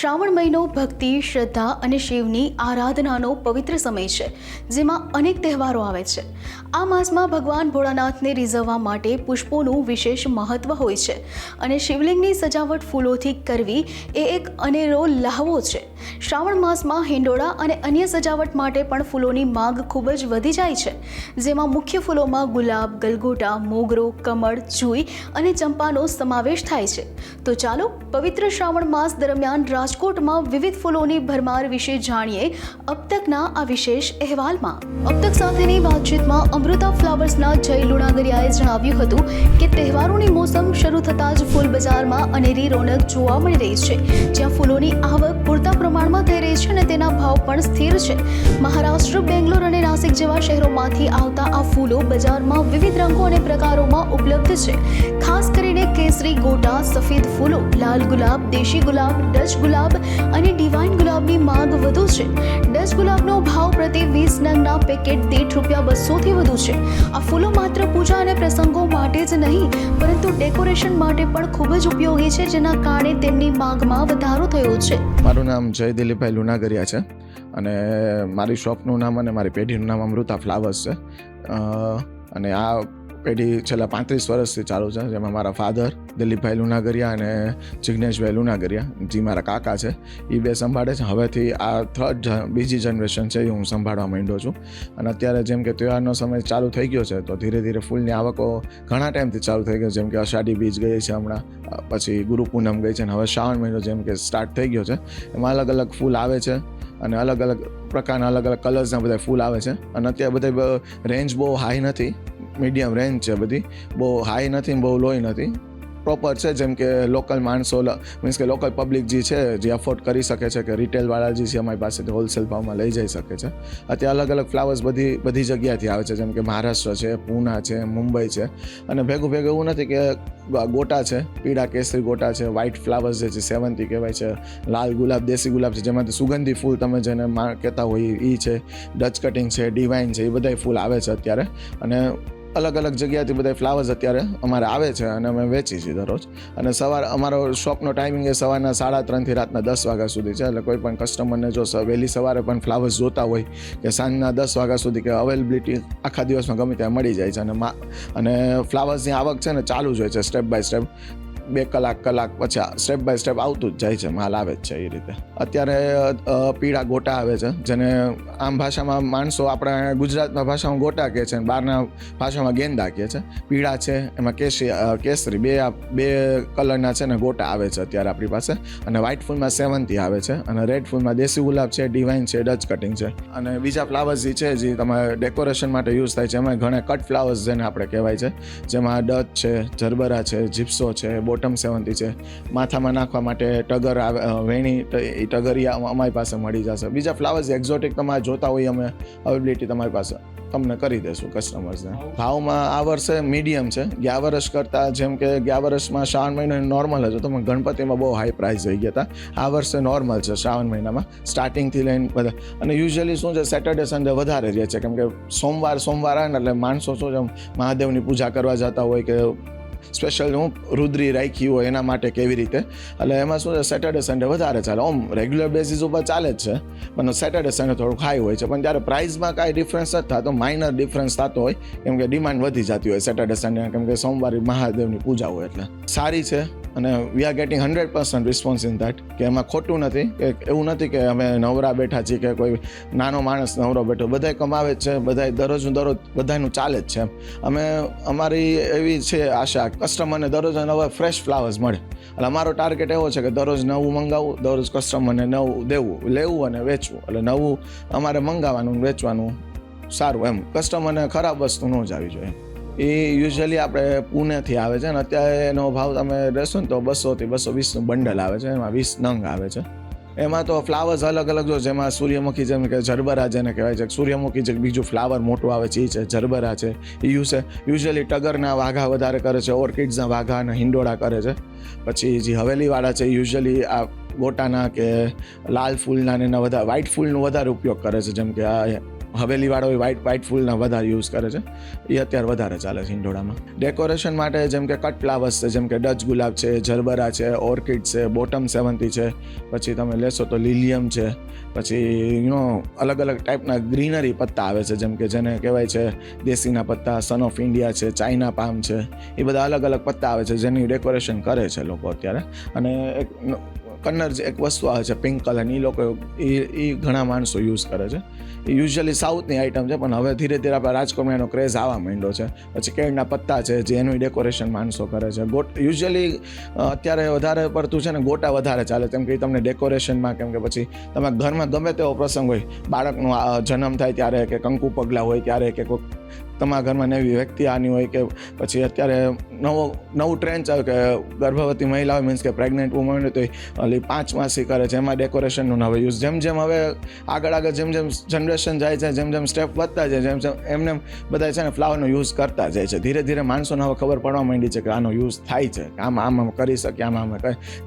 શ્રાવણ મહિનો ભક્તિ, શ્રદ્ધા અને શિવની આરાધનાનો પવિત્ર સમય છે, જેમાં અનેક તહેવારો આવે છે. આ માસમાં ભગવાન ભોળાનાથને રીઝવવા માટે પુષ્પોનું વિશેષ મહત્વ હોય છે અને શિવલિંગની સજાવટ ફૂલોથી કરવી એ એક અનેરો લહાવો છે. શ્રાવણ માસમાં હિંડોળા અને અન્ય સજાવટ માટે પણ ફૂલોની માંગ ખૂબ જ વધી જાય છે, જેમાં મુખ્ય ફૂલોમાં ગુલાબ, ગલગોટા, મોગરો, કમળ, જુઈ અને ચંપાનો સમાવેશ થાય છે. તો ચાલો પવિત્ર શ્રાવણ માસ દરમિયાન રાજકોટમાં વિવિધ ફૂલોની ભરમાર વિશે જાણીએ અબતકના આ વિશેષ અહેવાલમાં. અબતક સાથેની વાતચીતમાં અમૃતા ફ્લાવર્સના જય લુણાગરિયાએ જણાવ્યું હતું કે તહેવારોની મોસમ શરૂ થતાં જ ફૂલ બજારમાં અનેરી રોનક જોવા મળી રહી છે. જ્યાં ફૂલોની આવક પૂરતા પ્રમાણમાં થઈ રહી છે અને તેના ભાવ પણ સ્થિર છે. મહારાષ્ટ્ર, બેંગ્લોર અને નાસિક જેવા શહેરોમાંથી આવતા આ ફૂલો બજારમાં વિવિધ રંગો અને પ્રકારોમાં ઉપલબ્ધ છે. ખાસ કરીને કેસરી ગોટા સફેદ ફૂલો લાલ ગુલાબ દેશી ગુલાબ ડચ ગુલાબ અને ડિવાઇન ગુલાબની માંગ વધુ છે. ડચ ગુલાબનો ભાવ પ્રતિ વીસ નંગના પેકેટ દીઠ રૂપિયા બસોથી વધુ છે. આ ફૂલો માત્ર પૂજા અને પ્રસંગો માટે જ નહીં, પરંતુ ડેકોરેશન માટે પણ ખૂબ જ ઉપયોગી છે, જેના કારણે તેમની માંગમાં વધારો થયો છે. મારું નામ જય દિલીપભાઈ લુનાગરિયા છે, અને મારી શોપનું નામ અને મારી પેઢીનું નામ અમૃતા ફ્લાવર્સ છે. અને આ પેઢી છેલ્લા પાંત્રીસ વર્ષથી ચાલુ છે, જેમાં મારા ફાધર દિલીપભાઈ લુનાગરિયા અને જિજ્ઞેશભાઈ લુનાગરિયા જે મારા કાકા છે એ બે સંભાળે છે. હવેથી આ થર્ડ બીજી જનરેશન છે એ હું સંભાળવા માંડ્યો છું. અને અત્યારે જેમ કે તહેવારનો સમય ચાલુ થઈ ગયો છે, તો ધીરે ધીરે ફૂલની આવકો ઘણા ટાઈમથી ચાલુ થઈ ગયો જેમ કે અષાઢી બીજ ગઈ છે હમણાં પછી ગુરુ પૂનમ ગઈ છે, અને હવે શ્રાવણ મહિનો જેમ કે સ્ટાર્ટ થઈ ગયો છે, એમાં અલગ અલગ ફૂલ આવે છે. અને અલગ અલગ પ્રકારના અલગ અલગ કલર્સના બધા ફૂલ આવે છે. અને અત્યારે બધા રેન્જ બહુ હાઈ નથી. મીડિયમ રેન્જ છે બધી. બહુ હાઈ નથી બહુ લોય નથી. પ્રોપર છે, જેમ કે લોકલ માણસો મીન્સ કે લોકલ પબ્લિક જે છે, જે અફોર્ડ કરી શકે છે કે રિટેલવાળા જે છે, અમારી પાસેથી હોલસેલ ભાવમાં લઈ જઈ શકે છે. અત્યારે અલગ અલગ ફ્લાવર્સ બધી બધી જગ્યાથી આવે છે, જેમ કે મહારાષ્ટ્ર છે, પૂના છે, મુંબઈ છે. અને ભેગું ભેગું એવું નથી કે ગોટા છે, પીળા કેસરી ગોટા છે વ્હાઇટ ફ્લાવર્સ જે છે સેવંતી કહેવાય છે, લાલ ગુલાબ, દેશી ગુલાબ છે, જેમાંથી સુગંધી ફૂલ તમે જેને કહેતા હોય એ છે ડચ કટિંગ છે ડિવાઇન છે, એ બધા ફૂલ આવે છે અત્યારે. અને અલગ અલગ જગ્યાથી બધા ફ્લાવર્સ અત્યારે અમારે આવે છે અને અમે વેચી છીએ દરરોજ. અને સવાર, અમારો શોપનો ટાઈમિંગ એ સવારના સાડા ત્રણથી રાતના દસ વાગ્યા સુધી છે. એટલે કોઈ પણ કસ્ટમરને જો વહેલી સવારે પણ ફ્લાવર્સ જોતા હોય કે સાંજના દસ વાગ્યા સુધી કે અવેલેબિલિટી આખા દિવસમાં ગમે ત્યાં મળી જાય છે. અને અને ફ્લાવર્સની આવક છે ને ચાલુ જ હોય છે સ્ટેપ બાય સ્ટેપ બે કલાક કલાક પછી સ્ટેપ બાય સ્ટેપ આવતું જ જાય છે, માલ આવે જ છે એ રીતે. અત્યારે પીળા ગોટા આવે છે, જેને આમ ભાષામાં માણસો આપણા ગુજરાતમાં ભાષામાં ગોટા કહે છે, બહારના ભાષામાં ગેંદા કહે છે. પીળા છે, એમાં કેસરી કેસરી, બે બે કલરના છે ને ગોટા આવે છે અત્યારે આપણી પાસે. અને વ્હાઇટ ફૂલમાં સેવંતી આવે છે, અને રેડ ફૂલમાં દેશી ગુલાબ છે ડિવાઇન છે ડચ કટિંગ છે. અને બીજા ફ્લાવર્સ જે છે, જે તમારે ડેકોરેશન માટે યુઝ થાય છે એમાં ઘણા કટ ફ્લાવર્સ જેને આપણે કહેવાય છે, જેમાં ડચ છે જરબરા છે જીપ્સો છે બોટમ સેવંતી છે. માથામાં નાખવા માટે ટગર આવે વેણી એ ટગરિયા અમારી પાસે મળી જશે. બીજા ફ્લાવર્સ એક્ઝોટિક તમારે જોતા હોય અમે અવેબિલિટી તમારી પાસે. તમને કરી દેશું કસ્ટમર્સને ભાવમાં આ વર્ષે મીડિયમ છે. ગયા વર્ષ કરતાં જેમ કે ગયા વર્ષમાં શ્રાવણ મહિનો નોર્મલ હતો તો ગણપતિમાં બહુ હાઈ પ્રાઇસ થઈ ગયા હતા. આ વર્ષે નોર્મલ છે શ્રાવણ મહિનામાં. સ્ટાર્ટિંગથી લઈને બધા અને યુઝ્યુઅલી શું છે સેટરડે સન્ડે વધારે રહે છે. કેમ કે સોમવાર સોમવાર આવે ને એટલે માણસો શું છે મહાદેવની પૂજા કરવા જતા હોય કે સ્પેશિયલ હું રુદ્રી રાખી હોય એના માટે કેવી રીતે? એટલે એમાં શું છે સેટરડે સન્ડે વધારે ચાલે. ઓમ રેગ્યુલર બેસિસ ઉપર ચાલે જ છે. પણ સેટરડે સન્ડે થોડુંક હાઈ હોય છે. પણ જ્યારે પ્રાઇઝમાં કાંઈ ડિફરન્સ નથી થતો માઇનર ડિફરન્સ થતો હોય, કેમ કે ડિમાન્ડ વધી જતી હોય સેટરડે સન્ડે કેમ કે સોમવારે મહાદેવની પૂજા હોય એટલે. સારી છે. અને we are getting hundred percent response in that કે એમાં ખોટું નથી, કે એવું નથી કે અમે નવરા બેઠા છીએ કે કોઈ નાનો માણસ નવરો બેઠો. બધાય કમાવે જ છે, બધાય દરરોજનું દરરોજ બધાનું ચાલે જ છે. અમે, અમારી એવી છે આશા કસ્ટમરને દરરોજ નવા ફ્રેશ ફ્લાવર્સ મળે. એટલે અમારો ટાર્ગેટ એવો છે કે દરરોજ નવું મંગાવવું દરરોજ કસ્ટમરને નવું દેવું, લેવું અને વેચવું. એટલે નવું અમારે મંગાવવાનું વેચવાનું સારું એમ. કસ્ટમરને ખરાબ વસ્તુ ન જ આવી જોઈએ. એ યુઝઅલી આપણે પુણેથી આવે છે ને અત્યારે એનો ભાવ તમે રહેશો ને તો બસોથી બસો વીસનું બંડલ આવે છે, એમાં વીસ નંગ આવે છે. એમાં તો ફ્લાવર્સ અલગ અલગ જો જેમાં સૂર્યમુખી જેમ કે જરબરા જેને કહેવાય છે, સૂર્યમુખી જે બીજું ફ્લાવર મોટું આવે છે, એ છે જરબરા છે, એ યુઝ છે યુઝ્યુઅલી ટગરના વાઘા વધારે કરે છે ઓર્કિડ્સના વાઘા અને હિંડોળા કરે છે. પછી જે હવેલીવાળા છે યુઝઅલી આ ગોટાના કે લાલ ફૂલના ને એના વધારે વ્હાઇટ ફૂલનો વધારે ઉપયોગ કરે છે, જેમ કે આ હવેલીવાળો વ્હાઇટ વ્હાઇટ ફૂલના વધારે યુઝ કરે છે. એ અત્યારે વધારે ચાલે છે ઇન્ડોડામાં ડેકોરેશન માટે જેમ કે કટ ફ્લાવર્સ છે, જેમ કે ડચ ગુલાબ છે, જરબરા છે ઓર્કિડ છે બોટમ સેવન્તી છે, પછી તમે લેશો તો લિલિયમ છે, પછી યુનો અલગ અલગ ટાઈપના ગ્રીનરી પત્તા આવે છે, જેમ કે જેને કહેવાય છે દેશીના પત્તા સન ઓફ ઇન્ડિયા છે ચાઇના પામ છે, એ બધા અલગ અલગ પત્તા આવે છે, જેની ડેકોરેશન કરે છે લોકો અત્યારે. અને એક કન્નર જે એક વસ્તુ આવે છે, પિંક કલરની એ લોકો એ એ ઘણા માણસો યુઝ કરે છે. એ યુઝઅલી સાઉથની આઇટમ છે, પણ હવે ધીરે ધીરે આપણે રાજકોટમાં એનો ક્રેઝ આવવા માંડ્યો છે. પછી કેળના પત્તા છે, જે એનું ડેકોરેશન માણસો કરે છે. ગોટ યુઝઅલી અત્યારે વધારે પડતું છે ને, ગોટા વધારે ચાલે કેમ કે તમને ડેકોરેશનમાં કેમ કે પછી તમે ઘરમાં ગમે તેવો પ્રસંગ હોય, બાળકનો જન્મ થાય ત્યારે કે કંકુ પગલા હોય ત્યારે કે કોઈક તમારા ઘરમાં નવી વ્યક્તિ આની હોય કે પછી અત્યારે નવો, નવું ટ્રેન્ડ ચાલ્યું કે ગર્ભવતી મહિલાઓ મીન્સ કે પ્રેગ્નન્ટ વુમન તો ઓલી પાંચ માસી કરે છે, એમાં ડેકોરેશનનું હવે યુઝ જેમ જેમ હવે આગળ આગળ જેમ જેમ જનરેશન જાય છે, જેમ જેમ સ્ટેપ વધતા જાય જેમ જેમ, એમને એમ બધા છે ને ફ્લાવરનો યુઝ કરતા જાય છે. ધીરે ધીરે માણસોને હવે ખબર પડવા માંડી છે કે આનો યુઝ થાય છે આમ આમ આમ કરી શકીએ, આમ આમ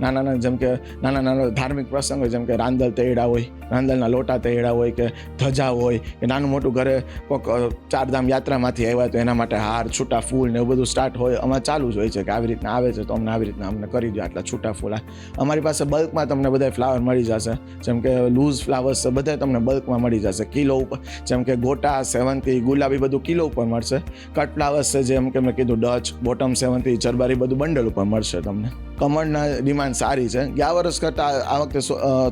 નાના નાના જેમ કે, નાના નાના ધાર્મિક પ્રસંગ હોય જેમ કે રાંદલ તેડા હોય, રાંદલના લોટા તેડા હોય કે ધજા હોય, કે નાનું મોટું ઘરે કોઈક ચારધામ યાત્રામાંથી આવ્યા તો એના માટે હાર, છૂટા ફૂલ ને એવું બધું સ્ટાર્ટ હોય. અમારે ચાલુ જ હોય છે કે આવી રીતના આવે છે, તો અમને આવી રીતના અમને કરી દો આટલા છૂટા ફૂલા. અમારી પાસે બલ્કમાં તમને બધા ફ્લાવર મળી જશે. જેમ કે લૂઝ ફ્લાવર્સ છે બધા તમને બલ્કમાં મળી જશે. કિલો ઉપર, જેમ કે ગોટા સેવંતી ગુલાબી બધું કિલો ઉપર મળશે. કટ ફ્લાવર્સ છે, જેમ કે મેં કીધું ડચ બોટમ સેવંતી ચરબારી બધું બંડલ ઉપર મળશે તમને. કમળના ડિમાન્ડ સારી છે. ગયા વર્ષ કરતાં આ વખતે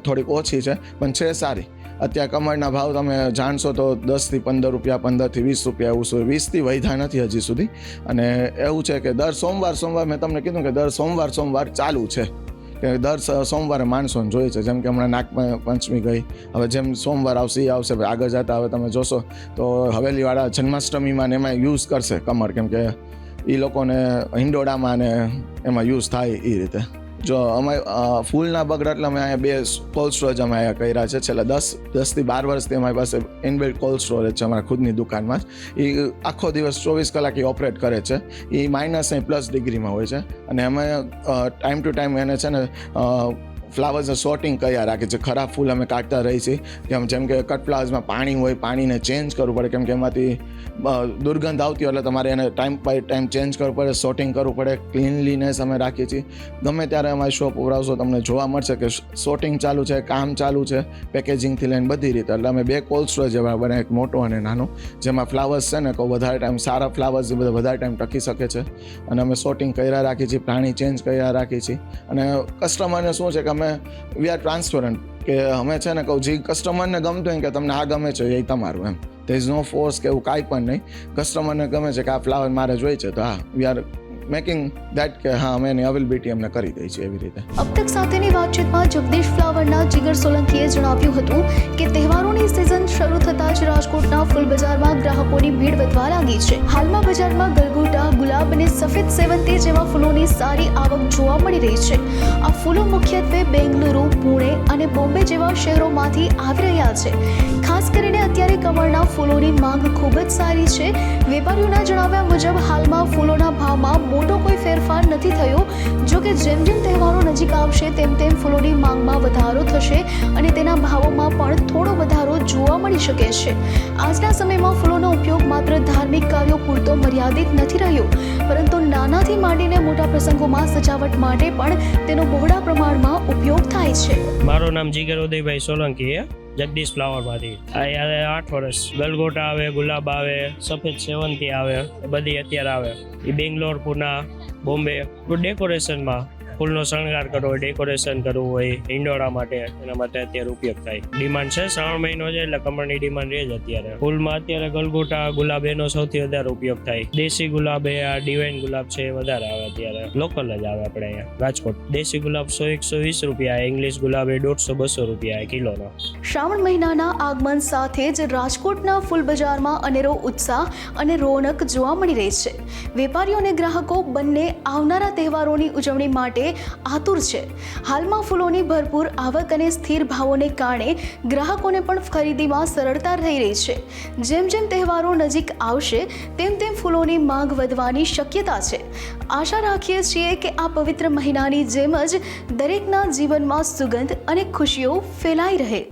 થોડીક ઓછી છે, પણ છે સારી. અત્યારે કમળના ભાવ તમે જાણશો તો દસથી પંદર રૂપિયા, પંદરથી વીસ રૂપિયા એવું છે વીસથી વધ્યા નથી હજી સુધી. અને એવું છે કે દર સોમવાર સોમવાર મેં તમને કીધું કે દર સોમવાર સોમવાર ચાલુ છે. કે દર સોમવારે માણસોને જોઈએ છે, જેમ કે હમણાં નાગ પંચમી ગઈ. હવે જેમ સોમવાર આવશે, એ આવશે આગળ જતા હવે તમે જોશો તો હવેલીવાળા જન્માષ્ટમીમાં ને એમાં યુઝ કરશે કમર કેમ કે એ લોકોને હિંડોળામાં ને એમાં યુઝ થાય એ રીતે. જો અમે ફૂલ ફૂલના બગડ એટલે અમે અહીંયા બે કોલ્ડ સ્ટોરેજ અમે અહીંયા કર્યા છે. છેલ્લા દસ, દસથી બાર વર્ષથી અમારી પાસે ઇનબિલ્ટ કોલ્ડ સ્ટોરેજ છે અમારા ખુદની દુકાનમાં એ આખો દિવસ ચોવીસ કલાક એ ઓપરેટ કરે છે. એ માઇનસ અહીં પ્લસ ડિગ્રીમાં હોય છે. અને અમે ટાઈમ ટુ ટાઈમ એને છે ને ફ્લાવર્સને સોર્ટિંગ કર્યા રાખે છે. ખરાબ ફૂલ અમે કાઢતા રહી છીએ કેમ જેમ કે કટ ફ્લાવર્સમાં પાણી હોય, પાણીને ચેન્જ કરવું પડે. કેમ કે એમાંથી દુર્ગંધ આવતી હોય એટલે તમારે એને ટાઈમ બાય ટાઈમ ચેન્જ કરવું પડે સોર્ટિંગ કરવું પડે. ક્લીનલીનેસ અમે રાખીએ છીએ. ગમે ત્યારે અમારી શોપ ઉપર આવશો તમને જોવા મળશે કે સોર્ટિંગ ચાલુ છે, કામ ચાલુ છે પેકેજિંગથી લઈને બધી રીતે. એટલે અમે બે કોલ્ડ સ્ટોરેજ એવા બને, એક મોટો અને નાનો, જેમાં ફ્લાવર્સ છે ને કહું વધારે ટાઈમ સારા ફ્લાવર્સ બધા વધારે ટાઈમ ટકી શકે છે. અને અમે સોર્ટિંગ કર્યા રાખીએ છીએ પાણી ચેન્જ કર્યા રાખીએ છીએ. અને કસ્ટમરને શું છે કે અમે વી આર ટ્રાન્સપરન્ટ કે અમે છે ને કહું, જે કસ્ટમરને ગમતું હોય કે તમને આ ગમે છે, એ તમારું એમ. There ઇઝ નો ફોર્સ કે એવું કાંઈ પણ નહીં. કસ્ટમરને ગમે છે કે આ ફ્લાવર મારે જોઈએ છે, તો હા વી આર મેકિંગ દેટ કે હા, અમે એની અવેલેબિલિટી અમને કરી દઈ છે એવી રીતે. અબ સાથેની વાતચીતમાં જગદીશ ફ્લાવરના જીગર સોલંકીએ જણાવ્યું હતું કે તહેવારોની સિઝન શરૂ થતાં જ રાજકોટના ફૂલ બજારમાં ગ્રાહકોની ભીડ વધવા લાગી છે. હાલમાં બજારમાં ગલગોટા, ગુલાબ અને સફેદ સેવંતી જેવા ફૂલોની સારી આવક જોવા મળી રહી છે. આ ફૂલો મુખ્યત્વે બેંગલુરુ, પુણે અને બોમ્બે જેવા શહેરોમાંથી આવી રહ્યા છે. ખાસ કરીને અત્યારે કમળના ફૂલોની માંગ ખૂબ જ સારી છે. વેપારીઓના જણાવ્યા મુજબ, હાલમાં ફૂલોના ભાવમાં મોટો કોઈ ફેરફાર નથી થયો. જો કે જેમ જેમ તહેવારો નજીક આવશે, તેમ તેમ ફૂલોની માંગમાં વધારો થશે અને તેના ભાવોમાં પણ થોડો વધારો જોવા મળી શકે છે. આજના સમયમાં ફૂલોનો ઉપયોગ માત્ર ધાર્મિક કાર્યો પૂરતો મર્યાદિત નથી રહ્યો, પરંતુ નાનાથી માંડીને મોટા પ્રસંગોમાં સજાવટ માટે પણ તેનો બહોળા પ્રમાણમાં ઉપયોગ થાય છે. મારું નામ જીગર ઉદયભાઈ સોલંકી જગદીશ ફ્લાવરમાંથી. આ આઠ વર્ષ. ગલગોટા આવે, ગુલાબ આવે, સફેદ સેવંતી આવે બધી અત્યારે આવે. એ બેંગ્લોર, પુના, બોમ્બે. ડેકોરેશનમાં ફૂલનો શણગાર કરવો હોય ડેકોરેશન કરવું હોય ઈંડોળા માટે એના માટે અત્યારે ઉપયોગ થાય. ડિમાન્ડ છે, શ્રાવણ મહિનો છે એટલે કમળની ડિમાન્ડ રહે જ અત્યારે. ફૂલમાં અત્યારે ગલગોટા ગુલાબ એનો સૌથી વધારે ઉપયોગ થાય. દેશી ગુલાબ એ આ ડિવાઇન ગુલાબ છે, એ વધારે આવે અત્યારે. લોકલ જ આવે આપણે અહીંયા, રાજકોટ. દેશી ગુલાબ સો એકસો વીસ રૂપિયા ઇંગ્લિશ ગુલાબ એ દોઢસો બસો રૂપિયા કિલોનો. શ્રાવણ મહિનાના આગમન સાથે જ રાજકોટના ફૂલ બજારમાં અનેરો ઉત્સાહ અને રોનક જોવા મળી રહી છે. વેપારીઓ અને ગ્રાહકો બંને આવનારા તહેવારોની ઉજવણી માટે આતુર છે. હાલમાં ફૂલોની ભરપૂર આવક અને સ્થિર ભાવોને કારણે ગ્રાહકોને પણ ખરીદીમાં સરળતા થઈ રહી છે. જેમ જેમ તહેવારો નજીક આવશે, તેમ તેમ ફૂલોની માંગ વધવાની શક્યતા છે. આશા રાખીએ છીએ કે આ પવિત્ર મહિનાની જેમ જ દરેકના જીવનમાં સુગંધ અને ખુશીઓ ફેલાઈ રહે.